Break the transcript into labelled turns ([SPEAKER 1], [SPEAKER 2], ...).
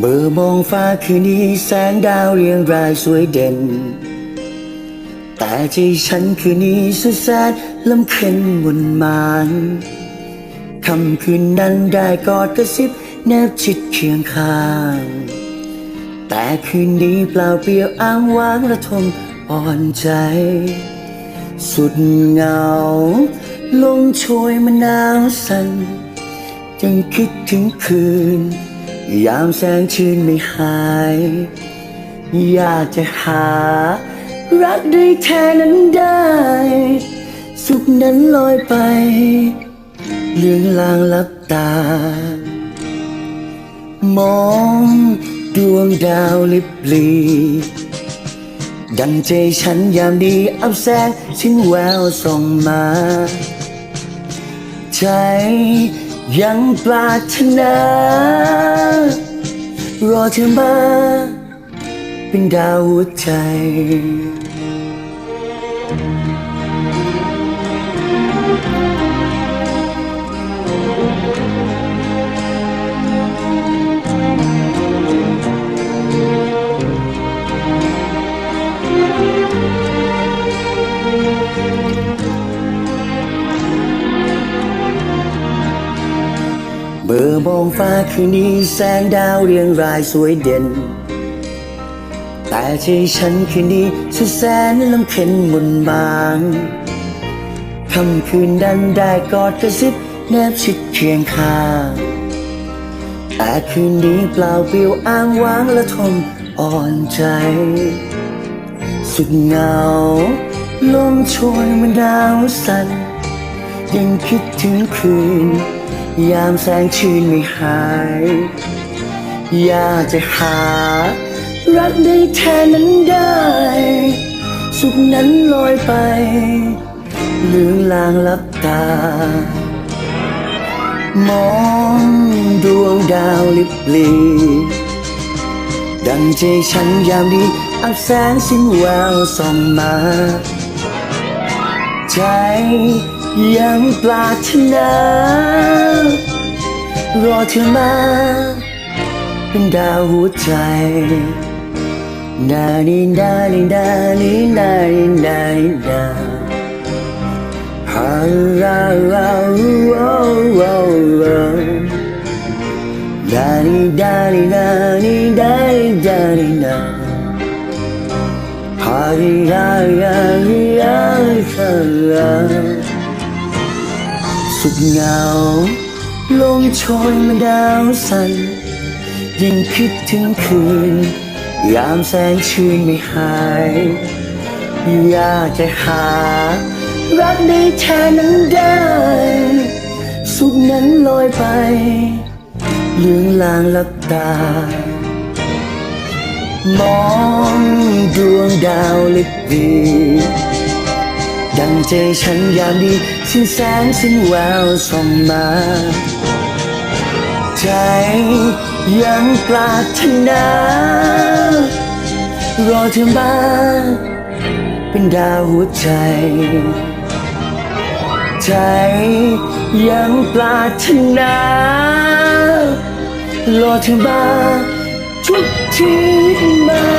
[SPEAKER 1] เมื่อมองฟ้าคืนนี้แสงดาวเรียงรายสวยเด่น แต่ใจฉันคืนนี้สุดแสนลำเค็นวนมานคำคืนนั้นได้กอดกระซิบแนบชิดเคียงข้าง แต่คืนนี้เปล่าเปลี่ยวอ้างว้างระทมอ่อนใจ สุดเหงาลงโชยมะนาวสั่นยังคิดถึงคืน ยามแสงชื่นไม่หาย อยากจะหา รักได้แค่นั้นได้ สุขนั้นลอยไป เลือนลางลับตา มองดวงดาวลิบลีดังใจฉันยามดีอับแสงสิ้นแววส่องมา ใจ ยังปรารถนา รอเธอมา เป็นดาวหัวใจ เบอร์มองฟ้าคืนนี้แสงดาวเรียงรายสวยเด่น แต่ใจฉันคืนนี้สุดแสนลำเค็นมนบางคำคืนนั้นได้กอดกระซิบแนบชิดเคียงข้างแต่คืนนี้เปล่าเปลี่ยวอ้างว้างและทนอ่อนใจ สุดเหงา ลมโชยมันดาวสั่นยังคิดถึงคืน ยามแสงชื่นไม่หายอยากจะหา รักได้แทนนั้นได้ สุขนั้นลอยไปเลืองลางลับตา มองดวงดาวลิบลีดังใจฉันยามดีอับแสงสิ้นแววส่องมา ใจ ยังปรารถนารอเธอมาเป็นดาวหัวใจนาดินดาดินดาดินดาดินดาดินดาฮาลาลาโอโอโอดาดิดาดิดาดิดาดิดาดิดา Hari Hari Hari Hari สุดเหงาลงโชยมันดาวสั่นยิ่งคิดถึงคืน ยามแสงชื่นไม่หายอยากจะหา รักได้แค่นั้นได้ สุขนั้นลอยไปเลืองลางลับตา มองดวงดาวลิบดี ดังใจฉันยามดีสิ้นแสงสิ้นแววส่องมา ใจยังปรารถนารอเธอมาเป็นดาวหัวใจ ใจยังปรารถนารอเธอมาทุกทีมา